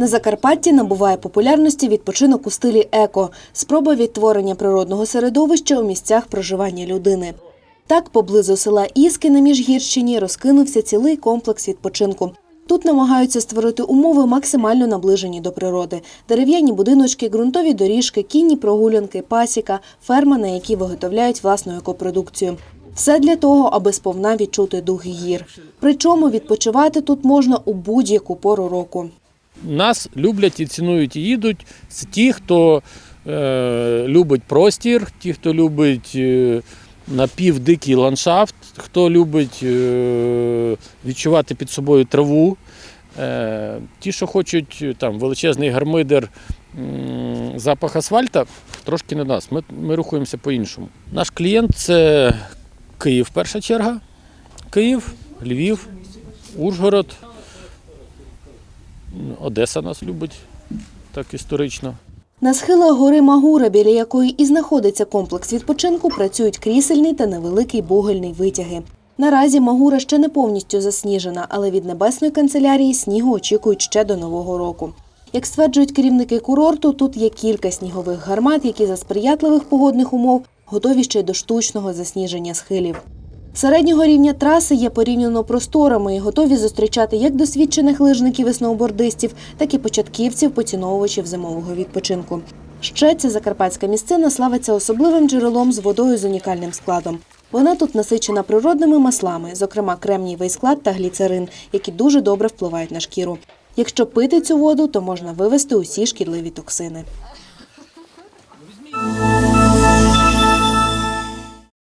На Закарпатті набуває популярності відпочинок у стилі еко, спроба відтворення природного середовища у місцях проживання людини. Так, поблизу села Іски на Міжгірщині розкинувся цілий комплекс відпочинку. Тут намагаються створити умови максимально наближені до природи: дерев'яні будиночки, ґрунтові доріжки, кінні прогулянки, пасіка, ферма, на якій виготовляють власну екопродукцію. Все для того, аби сповна відчути дух гір. Причому відпочивати тут можна у будь-яку пору року. Нас люблять і цінують і їдуть. Це ті, хто е, любить простір, ті, хто любить е, напівдикий ландшафт, хто любить е, відчувати під собою траву. Е, ті, що хочуть е, там величезний гармидер, м, запах асфальта, трошки не нас. Ми, ми рухаємося по-іншому. Наш клієнт це Київ, перша черга. Київ, Львів, Ужгород. Одеса нас любить так історично. На схилах гори Магура, біля якої і знаходиться комплекс відпочинку, працюють крісельний та невеликий бугельний витяги. Наразі Магура ще не повністю засніжена, але від небесної канцелярії снігу очікують ще до нового року. Як стверджують керівники курорту, тут є кілька снігових гармат, які за сприятливих погодних умов готові ще й до штучного засніження схилів. Середнього рівня траси є порівняно просторами і готові зустрічати як досвідчених лижників і сноубордистів, так і початківців, поціновувачів зимового відпочинку. Ще ця закарпатська місцина славиться особливим джерелом з водою з унікальним складом. Вона тут насичена природними маслами, зокрема кремнієвий склад та гліцерин, які дуже добре впливають на шкіру. Якщо пити цю воду, то можна вивести усі шкідливі токсини.